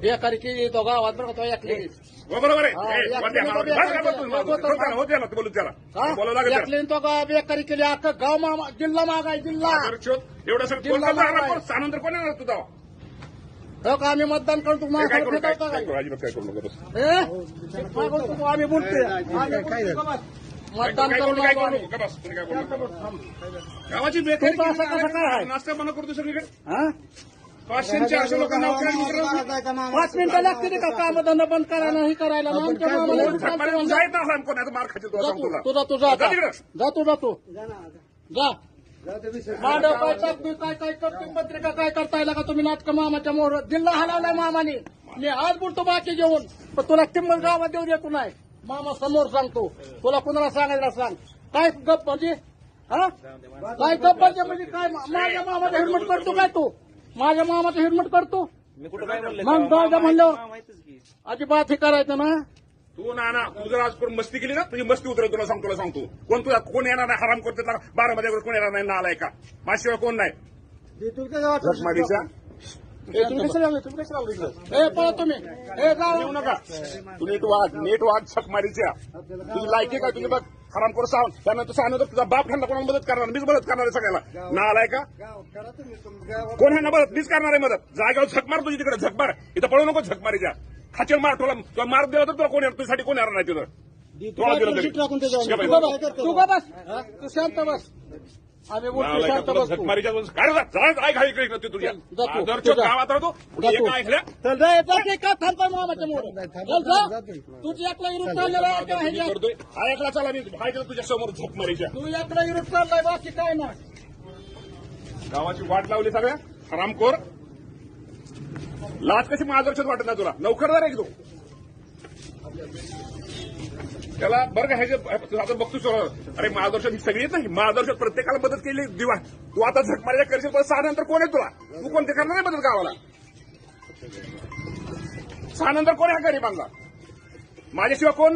बेकारी केली तो गावात बरं का तो ऐकली हो, बरोबर आहे हा, हात- बोलू त्याला, हो बोलू त्याला बोलावं लागेल. ऐकली तो गा बेकारी केली अख्खं गाव मामा जिल्हा मागाय जिल्हा एवढं कोण जिल्हा करणार? मागाय. कोण? सानंतर कोण येणार तुझा हो का आम्ही मतदान करतो काय माझ्याकडे करू काय काय? करू अजिबात काय करू नका बस. हे? काय करतो तू? आम्ही बोलतोय आम्ही मतदान काय करू करू काय नको करू आम्ही. नका बस. तुम्ही काय करू नका. गावाची बेकारी तुमचं असं केली, कसं काय आहे? नाश्ता बंद करतो सगळीकडे हा? पाचशे लोकांना. पाच मिनिटं लागते का? काम धंदा बंद करायला हे करायला. मग आमच्या मामाला एवढं चालतं झकमारी म्हणजे. जायत नसला कोणाचा मार खायचा तुला. जा सांगतो तू तुला. तू. जा तू जा मांडव काय टाकतोय काय काय करतोय पत्रिका काय करताय का? तुम्ही नाटक मामाच्या मोहर जिल्हा हलवलाय मामाने. मी आज बोलतो बाकी जेवण पण तुला किंमत गावात देऊ देतो नाही. मामा समोर सांगतो. तुला कुणाला सांगायला सांग. काय गप म्हणजे? हा? काय गप म्हणजे? म्हणजे काय? माझ्या मामाचा हिरमट करतो काय तू? माझ्या मामाचा हिरमट करतो मी कुठं काय म्हणलं मग जाऊ द्या म्हणलं अजिबात हे करायचं ना. तू ना ना तू जर आज करून मस्ती केली ना तुझी मस्ती उतरेल तुला सांगतो तुला सांगतो कोण तुला कोण येणार नाही हराम करतो बारा मध्ये कोण येणार नाही नालाय का माझ्याशिवाय कोण नाही. झकमारीच्या ए, तुम्ही कशाला लागले? तुम्ही कशाला लागले इकडं? ए पळा तुम्ही. ए जाऊ येऊ नका. तू नीट वाग नीट वाग झकमारीच्या तुझी लायकी काय? बघ हराम करून सांग त्यानंतर सांगतो तुझा बाप ह्यांना कोणाला मदत करणार? मीच मदत करणार आहे सगळ्याला. नालाय का कोण ह्यांना मदत? मीच करणार आहे मदत. जागेवर झक मार तुझी तिकडे झक मार. इथं पळू नको झक मारीच्या खाचेल मार तुला. तुला मार दिला तर तुला कोण येणार? तुझ्यासाठी कोण येणार नाही तिथं? तुला बाई. तू बस. तू शांत बस. आम्ही बोलतो नालायका, शांत तुला बस झक तू मारीच्या वेळेस काय रे, जा, जा, काय घाई इकडे तुझ्या तू. गावात राहतो. एका ऐकल्या तुझी एकला विरुद्ध चाललेला हा चला मी तुझ्या समोर तू एकला विरुद्ध चाललाय बाकी काय नाही गावाची वाट लावली सगळ्या हरामखोर लाच कशी मार्गदर्शक वाटत नाही तुला नोकरदार आहे की तू त्याला बरं का ह्याचे आता बघतो सर अरे महादर्शन ही सगळी नाही. महादर्शन प्रत्येकाला मदत केली दिवा. तू आता झक करशील पण सहा नंतर कोण आहे तुला? तू कोणते करणार नाही मदत गावाला? सहा नंतर कोण आहे गरीबांना? माझ्याशिवाय कोण